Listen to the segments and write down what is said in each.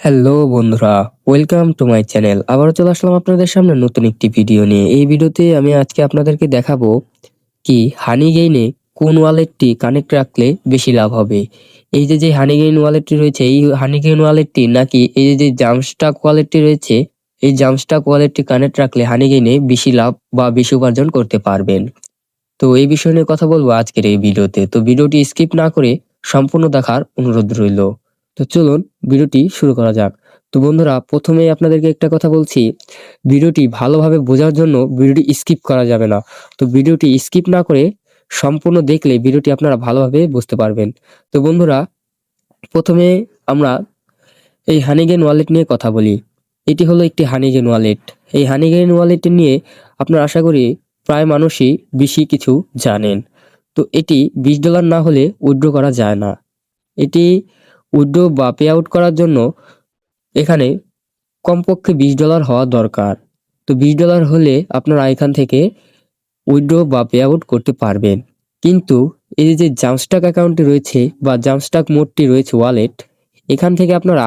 Hello বন্ধুরা। Welcome to my channel আবারও চলে আসলাম আপনাদের সামনে নতুন একটি ভিডিও নিয়ে। এই ভিডিওতে আমি আজকে আপনাদেরকে দেখাবো কি হানি গেইনে কোন ওয়ালেটটি কানেক্ট রাখলে বেশি লাভ হবে। এই যে যে হানি গেইন ওয়ালেটটি রয়েছে, এই হানি গেইন ওয়ালেটটি নাকি এই যে যে জামস্টাক ওয়ালেটটি রয়েছে, এই জামস্টাক ওয়ালেটটি কানেক্ট রাখলে হানি গেইনে বেশি লাভ বা বেশি উপার্জন করতে পারবেন। তো এই বিষয় নিয়ে কথা বলব আজকের এই ভিডিওতে তো। ভিডিওটি স্কিপ না করে সম্পূর্ণ দেখার অনুরোধ রইল। তো চলুন ভিডিওটি শুরু করা যাক। তো বন্ধুরা, প্রথমেই আপনাদেরকে একটা কথা বলছি, ভিডিওটি ভালোভাবে বোঝার জন্য ভিডিওটি স্কিপ করা যাবে না। তো ভিডিওটি স্কিপ না করে সম্পূর্ণ দেখলে ভিডিওটি আপনারা ভালোভাবে বুঝতে পারবেন। তো বন্ধুরা, প্রথমে আমরা এই হানিগেন ওয়ালেট নিয়ে কথা বলি। এটি হলো একটি হানিগেন ওয়ালেট এই হানিগেন ওয়ালেট নিয়ে আপনারা আশা করি প্রায় মানুষই বেশি কিছু জানেন। তো এটি বিশ ডলার না হলে উইড্রো করা যায় না। এটি উইথড্র বা পে আউট করার জন্য এখানে কমপক্ষে বিশ ডলার হওয়া দরকার। তো বিশ ডলার হলে আপনারা এখান থেকে উইথড্র বা পে আউট করতে পারবেন। কিন্তু এই যে জামস্টাক অ্যাকাউন্টটি রয়েছে বা জামস্টাক মোডটি রয়েছে ওয়ালেট, এখান থেকে আপনারা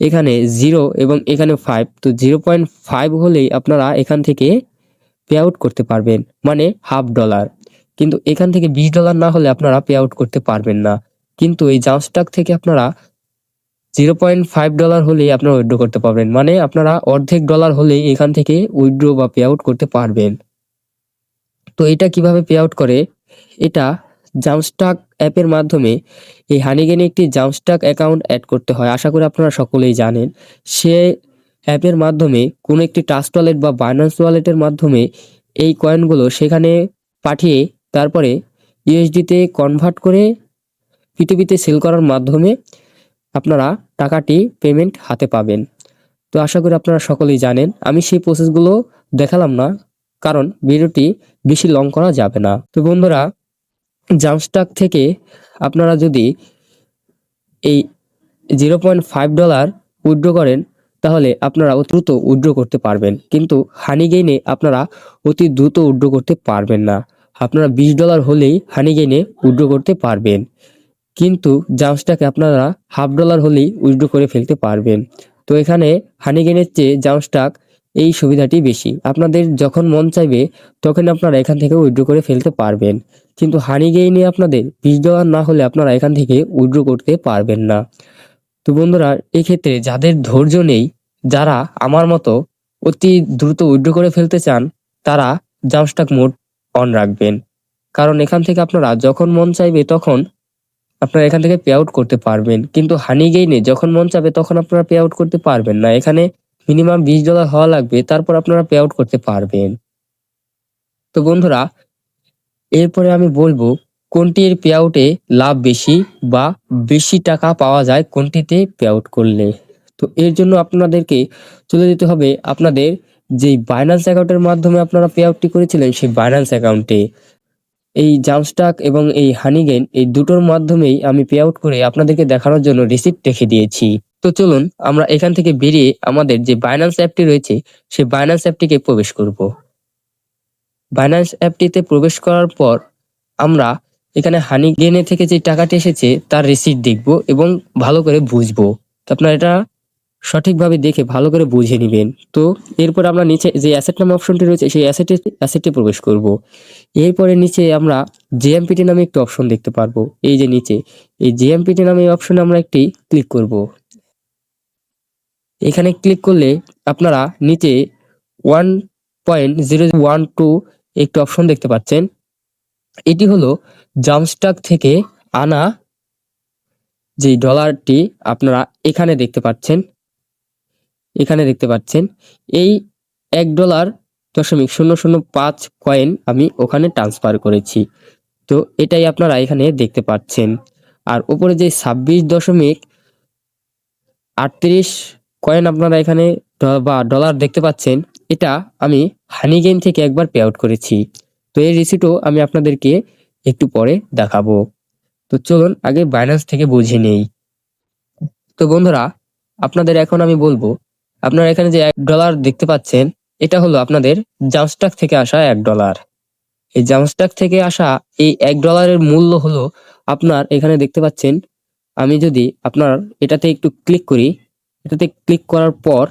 এখানে জিরো এবং এখানে ফাইভ, তো জিরো পয়েন্ট ফাইভ হলেই আপনারা এখান থেকে পে আউট করতে পারবেন মানে হাফ ডলার। কিন্তু এখান থেকে বিশ ডলার না হলে আপনারা পে আউট করতে পারবেন না। কিন্তু এই জাম্প জামস্টাক থেকে আপনারা জিরো পয়েন্ট ফাইভ ডলার হলেই আপনারা উইথড্র করতে পারবেন। মানে আপনারা অর্ধেক ডলার হলেই এখান থেকে উইথড্র বা পে আউট করতে পারবেন। তো এটা কীভাবে পে আউট করে? এটা জামস্টাক অ্যাপের মাধ্যমে এই হানিগেনে একটি জামস্টাক অ্যাকাউন্ট অ্যাড করতে হয়। আশা করি আপনারা সকলেই জানেন। সে অ্যাপের মাধ্যমে কোনো একটি ট্রাস্ট ওয়ালেট বা বাইন্যান্স ওয়ালেটের মাধ্যমে এই কয়েনগুলো সেখানে পাঠিয়ে তারপরে ইউএসডিতে কনভার্ট করে পিটিপিতে সেল করার মাধ্যমে আপনারা টাকাটি পেমেন্ট হাতে পাবেন। তো আশা করি আপনারা সকলেই জানেন, আমি সেই প্রসেসগুলো দেখালাম না, কারণ ভিডিওটি বেশি লং করা যাবে না। তো বন্ধুরা জামস্টাক থেকে আপনারা যদি এই zero point five dollar withdraw করেন, তাহলে আপনারা অতি দ্রুত উইথড্র করতে পারবেন। কিন্তু হানি গেইনে আপনারা অতি দ্রুত উইথড্র করতে পারবেন না। আপনারা বিশ ডলার হলেই হানি গেইনে উইথড্র করতে পারবেন। কিন্তু জামসটাকে আপনারা হাফ ডলার হলেই উইথড্র করে ফেলতে পারবেন। তো এখানে হানিগেনের চেয়ে জামস্টাক এই সুবিধাটি বেশি। আপনাদের যখন মন চাইবে, তখন আপনারা এখান থেকে উইথড্র করে ফেলতে পারবেন। কিন্তু হানি গেইনে আপনাদের বিশ ডলার না হলে আপনারা এখান থেকে উইথড্র করতে পারবেন না। তো বন্ধুরা এই ক্ষেত্রে যাদের ধৈর্য নেই, যারা আমার মতো অতি দ্রুত উইথড্র করে ফেলতে চান, তারা জামস্টাক মোড অন রাখবেন। কারণ এখান থেকে আপনারা যখন মন চাইবে, তখন আপনারা এখান থেকে পে আউট করতে পারবেন। কিন্তু হানি গেইনে যখন মন চাবে তখন আপনারা পে আউট করতে পারবেন না। এখানে মিনিমাম বিশ ডলার হওয়া লাগবে, তারপর আপনারা পে আউট করতে পারবেন। তো বন্ধুরা, এরপরে আমি বলব কোনটির পে আউটে লাভ বেশি বা বেশি টাকা পাওয়া যায় কোনটিতে পে আউট করলে। তো এর জন্য আপনাদেরকে চলে যেতে হবে আপনাদের যেই বাইন্যান্স অ্যাকাউন্টের মাধ্যমে আপনারা পে আউটটি করেছিলেন সেই বাইন্যান্স অ্যাকাউন্টে এই জামস্টাক এবং এই হানিগেন এই দুটোর মাধ্যমেই আমি পে আউট করে আপনাদেরকে দেখানোর জন্য রিসিপ্ট রেখে দিয়েছি। তো চলুন, আমরা এখান থেকে বেরিয়ে আমাদের যে বাইন্যান্স অ্যাপটি রয়েছে, সেই বাইন্যান্স অ্যাপটিকে প্রবেশ করব। বাইন্যান্স অ্যাপটিতে প্রবেশ করার পর আমরা এখানে হানিগেনে থেকে যে টাকাটি এসেছে, তার রিসিপ্ট দেখব এবং ভালো করে বুঝব। তো আপনারা এটা সঠিকভাবে দেখে ভালো করে বুঝে নেবেন। তো এরপর আমরা নিচে যে অ্যাসেট নাম অপশনটি রয়েছে, সেই অ্যাসেটে অ্যাসেটে প্রবেশ করব। এরপরে নিচে আমরা জেএমপিটি নামে একটি অপশন দেখতে পারব। এই যে নিচে, এই জেএমপিটি নামে অপশনে আমরা একটি ক্লিক করব। এখানে ক্লিক করলে আপনারা নিচে one point zero one two একটি অপশন দেখতে পাচ্ছেন। এটি হলো জামস্টাক থেকে আনা যে ডলারটি আপনারা এখানে দেখতে পাচ্ছেন। এখানে দেখতে পাচ্ছেন। এই এক ডলার দশমিক শূন্য শূন্য পাঁচ কয়েন আমি ওখানে ট্রান্সফার করেছি। তো এটাই আপনারা এখানে দেখতে পাচ্ছেন। আর উপরে যে ছাব্বিশ দশমিক আটত্রিশ কয়েন আপনারা এখানে বা ডলার দেখতে পাচ্ছেন, এটা আমি হানি গেম থেকে একবার পে আউট করেছি। তো এই রিসিটও আমি আপনাদেরকে একটু পরে দেখাবো। তো চলুন আগে বাইন্যান্স থেকে বুঝে নেই। তো বন্ধুরা, আপনাদের এখন আমি বলব আপনারা এখানে যে এক ডলার দেখতে পাচ্ছেন, এটা হলো আপনাদের জামস্টাক থেকে আসা এক ডলার এই জামস্টাক থেকে আসা এই এক ডলারের মূল্য হলো আপনার এখানে দেখতে পাচ্ছেন, আমি যদি আপনার এটাতে একটু ক্লিক করি, এটাতে ক্লিক করার পর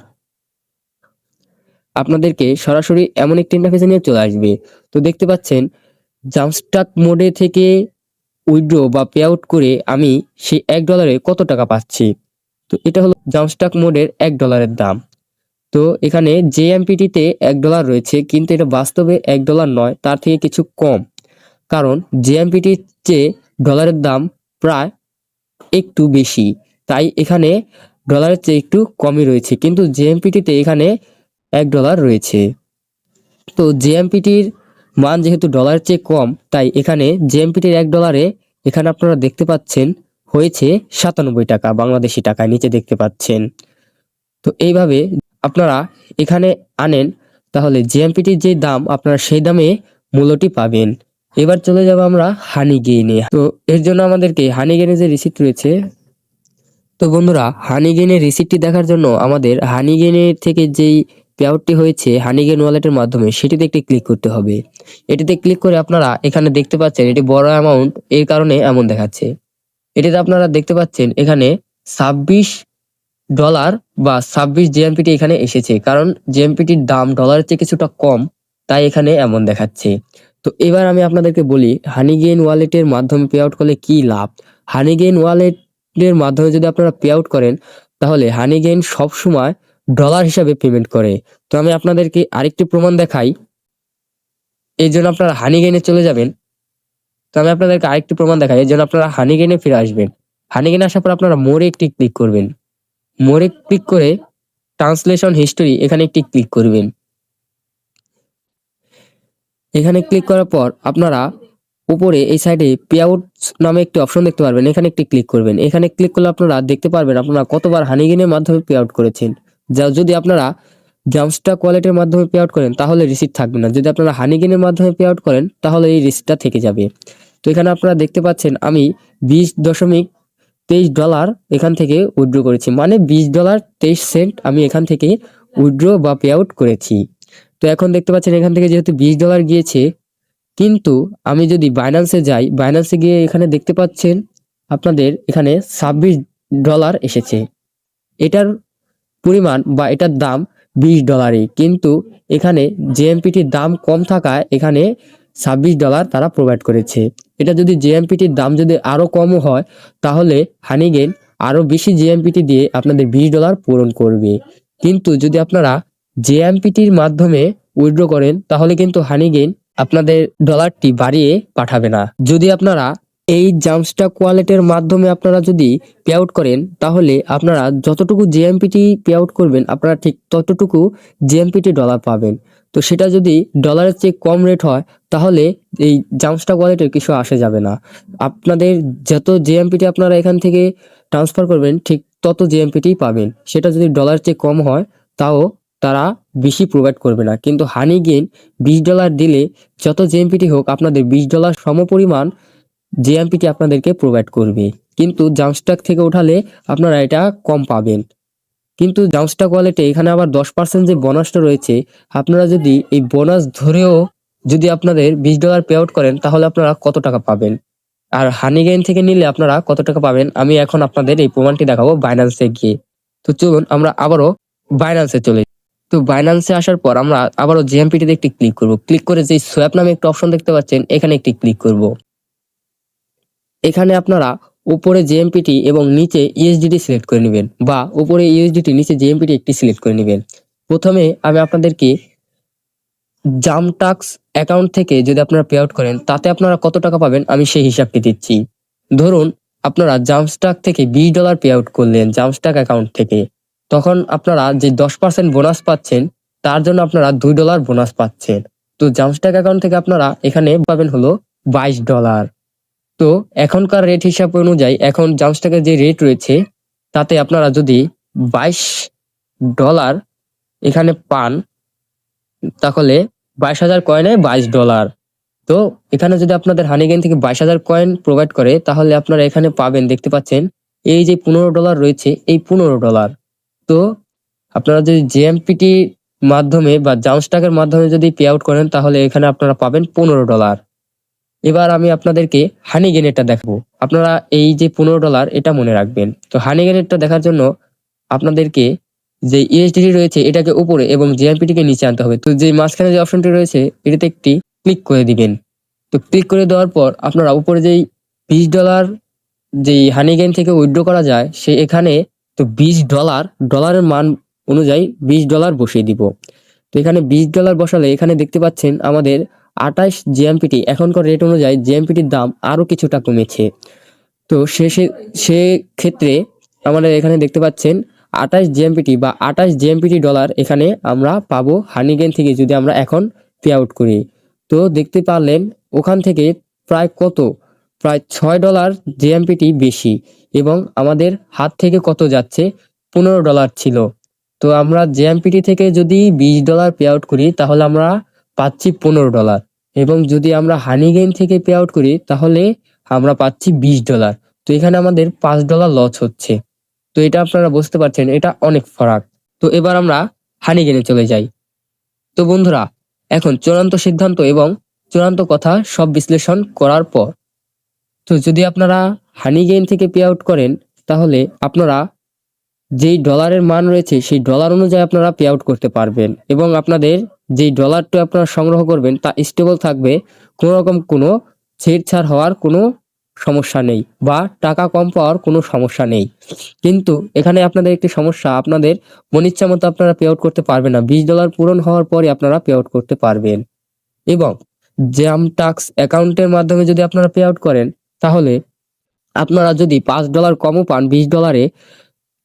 আপনাদেরকে সরাসরি এমন একটি ইন্টারফেসে নিয়ে চলে আসবে। তো দেখতে পাচ্ছেন জামস্টাক মোডে থেকে উইথড্র বা পে আউট করে আমি সেই এক ডলারে কত টাকা পাচ্ছি? তো এটা হলো জাম্পস্টাক মোডের এক ডলারের দাম। তো এখানে জেএমপিটিতে এক ডলার রয়েছে, কিন্তু এটা বাস্তবে এক ডলার নয়, তার থেকে কিছু কম। কারণ জেএমপিটির চেয়ে ডলারের দাম প্রায় একটু বেশি, তাই এখানে ডলারের চেয়ে একটু কমই রয়েছে, কিন্তু জেএমপিটিতে এখানে এক ডলার রয়েছে। তো জেএমপিটির মান যেহেতু ডলারের চেয়ে কম, তাই এখানে জেএমপিটির এক ডলারে এখানে আপনারা দেখতে পাচ্ছেন হয়েছে সাতানব্বই টাকা বাংলাদেশি টাকা নিচে দেখতে পাচ্ছেন। তো এইভাবে আপনারা এখানে আনেন, তাহলে জিএমপিটির যে দাম, আপনারা সেই দামে মূল্যটি পাবেন। এবার চলে যাব আমরা হানি গেইনে তো এর জন্য আমাদেরকে হানি গেইনে যে রিসিপ্ট রয়েছে, তো বন্ধুরা হানি গেইনের রিসিপ্টটি দেখার জন্য আমাদের হানি গেইনের থেকে যেই পেআউটটি হয়েছে হানি গেইন ওয়ালেটের মাধ্যমে, সেটিতে একটি ক্লিক করতে হবে। এটিতে ক্লিক করে আপনারা এখানে দেখতে পাচ্ছেন, এটি বড় অ্যামাউন্ট এর কারণে এমন দেখাচ্ছে। এটিতে আপনারা দেখতে পাচ্ছেন এখানে ছাব্বিশ ডলার বা ছাব্বিশ জিএমপিটি এখানে এসেছে। কারণ জিএমপিটির দাম ডলারের চেয়ে কিছুটা কম, তাই এখানে এমন দেখাচ্ছে। তো এবার আমি আপনাদেরকে বলি হানিগেইন ওয়ালেটের মাধ্যমে পে আউট করলে কি লাভ? হানিগেইন ওয়ালেটের মাধ্যমে যদি আপনারা পে আউট করেন, তাহলে হানিগেইন সবসময় ডলার হিসাবে পেমেন্ট করে। তো আমি আপনাদেরকে আরেকটি প্রমাণ দেখাই। এই জন্য আপনারা হানিগেইনে চলে যাবেন। তো আমি আপনাদেরকে আরেকটি প্রমাণ দেখাই, এই জন্য আপনারা হানিগেনে ফিরে আসবেন। হানিগেইনে আসার পর আপনারা মোড়ে একটি ক্লিক করবেন। মোড়ে ক্লিক করে ট্রান্সলেশন হিস্টোরি এখানে একটি ক্লিক করবেন। এখানে ক্লিক করার পর আপনারা উপরে এই সাইডে পে আউট নামে একটি অপশন দেখতে পারবেন, এখানে একটি ক্লিক করবেন। এখানে ক্লিক করলে আপনারা দেখতে পারবেন আপনারা কতবার হানিগেনের মাধ্যমে পে আউট করেছেন। যা যদি আপনারা জামস্টাক ওয়ালেটের মাধ্যমে পে আউট করেন, তাহলে রিসিট থাকবে না। যদি আপনারা হানিগিনের মাধ্যমে পে আউট করেন, তাহলে এই রিসিটটা থেকে যাবে। তো এখানে আপনারা দেখতে পাচ্ছেন, আমি বিশ দশমিক তেইশ ডলার এখান থেকে উইথড্র করেছি। মানে বিশ ডলার তেইশ সেন্ট আমি এখান থেকে উইথড্র বা পে আউট করেছি। তো এখন দেখতে পাচ্ছেন, এখান থেকে যেহেতু বিশ ডলার গিয়েছে, কিন্তু আমি যদি বাইন্যান্সে যাই বাইন্যান্সে গিয়ে এখানে দেখতে পাচ্ছেন, আপনাদের এখানে ছাব্বিশ ডলার এসেছে। এটার পরিমাণ বা এটার দাম বিশ ডলারই কিন্তু এখানে জেএমপিটির দাম কম থাকায় এখানে ছাব্বিশ ডলার তারা প্রোভাইড করেছে। এটা যদি জেএমপিটির দাম যদি আরও কমও হয়, তাহলে হানিগেন আরও বেশি জেএমপিটি দিয়ে আপনাদের বিশ ডলার পূরণ করবে। কিন্তু যদি আপনারা জেএমপিটির মাধ্যমে উইথড্র করেন, তাহলে কিন্তু হানিগেন আপনাদের ডলারটি বাড়িয়ে পাঠাবে না। যদি আপনারা এই জাম্পস্টাক ওয়ালেটের মাধ্যমে আপনারা যদি পে আউট করেন, তাহলে আপনারা যতটুকু জিএমপিটি পে আউট করবেন, আপনারা ঠিক ততটুকু জিএমপিটি ডলার পাবেন। তো সেটা যদি ডলারের চেয়ে কম রেট হয়, তাহলে এই জাম্পস্টাক ওয়ালেটের কিছু আসে যাবে না। আপনাদের যত জিএমপিটি আপনারা এখান থেকে ট্রান্সফার করবেন, ঠিক তত জিএমপিটি পাবেন। সেটা যদি ডলারের চেয়ে কম হয়, তাও তারা বেশি প্রোভাইড করবে না। কিন্তু হানি গেন বিশ ডলার দিলে যত জিএমপিটি হোক, আপনাদের বিশ ডলার সমপরিমাণ জিএমপিটি আপনাদেরকে প্রোভাইড করবে। কিন্তু জাম্পস্টাক থেকে উঠালে আপনারা এটা কম পাবেন। কিন্তু জাম্পস্টাক ওয়ালেটে এখানে আবার দশ পার্সেন্ট যে বোনাসটা রয়েছে, আপনারা যদি এই বোনাস ধরেও যদি আপনাদের বিশ ডলার পে আউট করেন, তাহলে আপনারা কত টাকা পাবেন? আর হানি গেইন থেকে নিলে আপনারা কত টাকা পাবেন? আমি এখন আপনাদের এই প্রমাণটি দেখাবো বাইন্যান্সে গিয়ে। তো চলুন আমরা আবারও বাইন্যান্সে চলে। তো বাইন্যান্সে আসার পর আমরা আবারও জিএমপিটিতে একটি ক্লিক করব। ক্লিক করে যে সোয়াপ নামে একটা অপশন দেখতে পাচ্ছেন, এখানে একটি ক্লিক করব। এখানে আপনারা উপরে জেএমপিটি এবং নিচে ইউএসডিটি সিলেক্ট করে নেবেন বা উপরে ইউএসডিটি নিচে জেএমপিটি একটি সিলেক্ট করে নেবেন। প্রথমে আমি আপনাদেরকে জামটাক্স অ্যাকাউন্ট থেকে যদি আপনারা পে আউট করেন, তাতে আপনারা কত টাকা পাবেন আমি সেই হিসাবটি দিচ্ছি। ধরুন আপনারা জামস্টাক থেকে বিশ ডলার পে আউট করলেন জামস্টাক অ্যাকাউন্ট থেকে। তখন আপনারা যে দশ পার্সেন্ট বোনাস পাচ্ছেন, তার জন্য আপনারা দুই ডলার বোনাস পাচ্ছেন। তো জামস্টাক অ্যাকাউন্ট থেকে আপনারা এখানে পাবেন হলো বাইশ ডলার তো এখনকার রেট হিসাব অনুযায়ী এখন জামস্টাকের যে রেট রয়েছে, তাতে আপনারা যদি বাইশ ডলার এখানে পান, তাহলে বাইশ হাজার কয়েনে বাইশ ডলার তো এখানে যদি আপনাদের হানিগেন থেকে বাইশ হাজার কয়েন প্রোভাইড করে, তাহলে আপনারা এখানে পাবেন, দেখতে পাচ্ছেন, এই যে পনেরো ডলার রয়েছে, এই পনেরো ডলার তো আপনারা যদি জেএমপিটি মাধ্যমে বা জামস্টাকের মাধ্যমে যদি পে আউট করেন, তাহলে এখানে আপনারা পাবেন পনেরো ডলার এবার আমি আপনাদেরকে হানি গেনেটটা দেখাবো। আপনারা এই যে পনেরো ডলার এটা মনে রাখবেন। তো হানি গেনেটটা দেখার জন্য আপনাদেরকে যে ইউএসডিটি রয়েছে, এটাকে উপরে এবং জিএমপিটি কে নিচে আনতে হবে। তো যে মাঝখানে যে অপশনটি রয়েছে, এটাতে একটি ক্লিক করে দিবেন। তো ক্লিক করে দেওয়ার পর আপনারা উপরে যেই বিশ ডলার যেই হানি গেম থেকে উইথড্র করা যায়, সে এখানে তো বিশ ডলার ডলারের মান অনুযায়ী বিশ ডলার বসিয়ে দিব। তো এখানে বিশ ডলার বসালে এখানে দেখতে পাচ্ছেন আমাদের আঠাশ জিএমপিটি, এখনকার রেট অনুযায়ী জিএমপিটির দাম আরও কিছুটা কমেছে। তো সে, সে- ক্ষেত্রে আমাদের এখানে দেখতে পাচ্ছেন, আঠাশ জিএমপিটি বা আঠাশ জিএমপিটি ডলার এখানে আমরা পাবো হানিগেন থেকে যদি আমরা এখন পে আউট করি। তো দেখতে পারলেন ওখান থেকে প্রায় কত? প্রায় ছয় ডলার জিএমপিটি বেশি এবং আমাদের হাত থেকে কত যাচ্ছে? পনেরো ডলার ছিল। তো আমরা জিএমপিটি থেকে যদি বিশ ডলার পে আউট করি, তাহলে আমরা পাচ্ছি পনেরো ডলার এবং যদি আমরা হানি গেম থেকে পে আউট করি, তাহলে আমরা পাচ্ছি বিশ ডলার তো এখানে আমাদের পাঁচ ডলার লস হচ্ছে। তো এটা আপনারা বুঝতে পারছেন, এটা অনেক ফারাক। তো এবার আমরা হানি গেমে চলে যাই। তো বন্ধুরা, এখন চূড়ান্ত সিদ্ধান্ত এবং চূড়ান্ত কথা সব বিশ্লেষণ করার পর। তো যদি আপনারা হানি গেম থেকে পে আউট করেন, তাহলে আপনারা যেই ডলারের মান রয়েছে, সেই ডলার অনুযায়ী আপনারা পে আউট করতে পারবেন। এবং আপনাদের যেই ডলারটা আপনারা সংগ্রহ করবেন, তা স্টেবল থাকবে কোনো রকম কোনো ছেড়ছাড় হওয়ার কোনো সমস্যা নেই বা টাকা কম পাওয়ার কোনো সমস্যা নেই। কিন্তু এখানে আপনাদের একটি সমস্যা, আপনাদের মনিচ্ছা মতো আপনারা পে আউট করতে পারবেন না। বিশ ডলার পূরণ হওয়ার পরে আপনারা পে আউট করতে পারবেন। এবং জ্যাম টাক্স অ্যাকাউন্টের মাধ্যমে যদি আপনারা পে আউট করেন, তাহলে আপনারা যদি পাঁচ ডলার কমও পান, বিশ ডলারে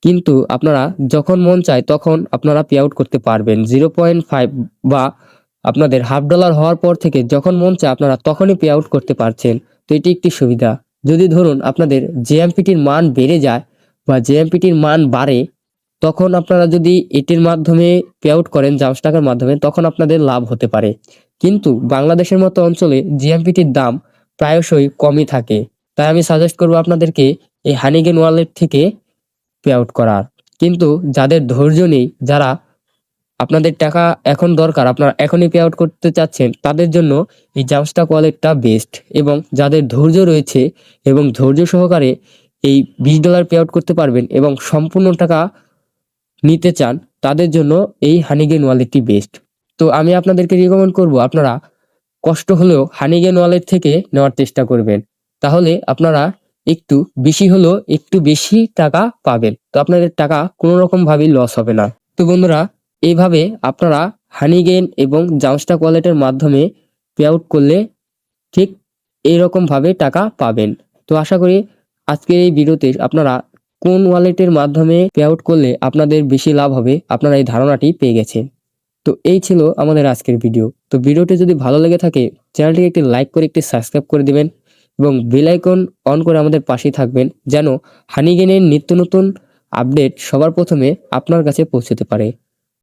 কিন্তু আপনারা যখন মন চায় তখন আপনারা পে আউট করতে পারবেন। জিরো পয়েন্ট ফাইভ বা আপনাদের হাফ ডলার হওয়ার পর থেকে যখন মন চায় আপনারা তখনই পে আউট করতে পারছেন। তো এটি একটি সুবিধা। যদি ধরুন আপনাদের জেএমপিটির মান বেড়ে যায় বা জেএমপিটির মান বাড়ে, তখন আপনারা যদি এটির মাধ্যমে পে আউট করেন জাম্পস টাকার মাধ্যমে, তখন আপনাদের লাভ হতে পারে। কিন্তু বাংলাদেশের মতো অঞ্চলে জিএমপিটির দাম প্রায়শই কমই থাকে। তাই আমি সাজেস্ট করব আপনাদেরকে এই হানিগেন ওয়ালেট থেকে পে আউট করার। কিন্তু যাদের ধৈর্য নেই, যারা আপনাদের টাকা এখন দরকার, আপনারা এখনই পে আউট করতে চাচ্ছেন, তাদের জন্য এই জামস্টাক ওয়ালেটটা বেস্ট এবং যাদের ধৈর্য রয়েছে এবং ধৈর্য সহকারে এই বিশ ডলার পে আউট করতে পারবেন এবং সম্পূর্ণ টাকা নিতে চান, তাদের জন্য এই হানিগেন ওয়ালেটটি বেস্ট তো আমি আপনাদেরকে রিকমেন্ড করব, আপনারা কষ্ট হলেও হানিগেন ওয়ালেট থেকে নেওয়ার চেষ্টা করবেন। তাহলে আপনারা একটু বেশি হলেও একটু বেশি টাকা পাবেন। তো আপনাদের টাকা কোনো রকম ভাবেই লস হবে না। তো বন্ধুরা এইভাবে আপনারা হানি হানিগেন এবং জামস্টাক ওয়ালেটের মাধ্যমে পে আউট করলে ঠিক এইরকম ভাবে টাকা পাবেন। তো আশা করি আজকের এই ভিডিওতে আপনারা কোন ওয়ালেটের মাধ্যমে পে আউট করলে আপনাদের বেশি লাভ হবে, আপনারা এই ধারণাটি পেয়ে গেছেন। তো এই ছিল আমাদের আজকের ভিডিও। তো ভিডিওটি যদি ভালো লেগে থাকে, চ্যানেলটিকে একটি লাইক করে, একটি সাবস্ক্রাইব করে দিবেন। এবং বেলাইকন অন করে আমাদের পাশেই থাকবেন যেন হানিগেনের নিত্য নতুন আপডেট সবার প্রথমে আপনার কাছে পৌঁছতে পারে।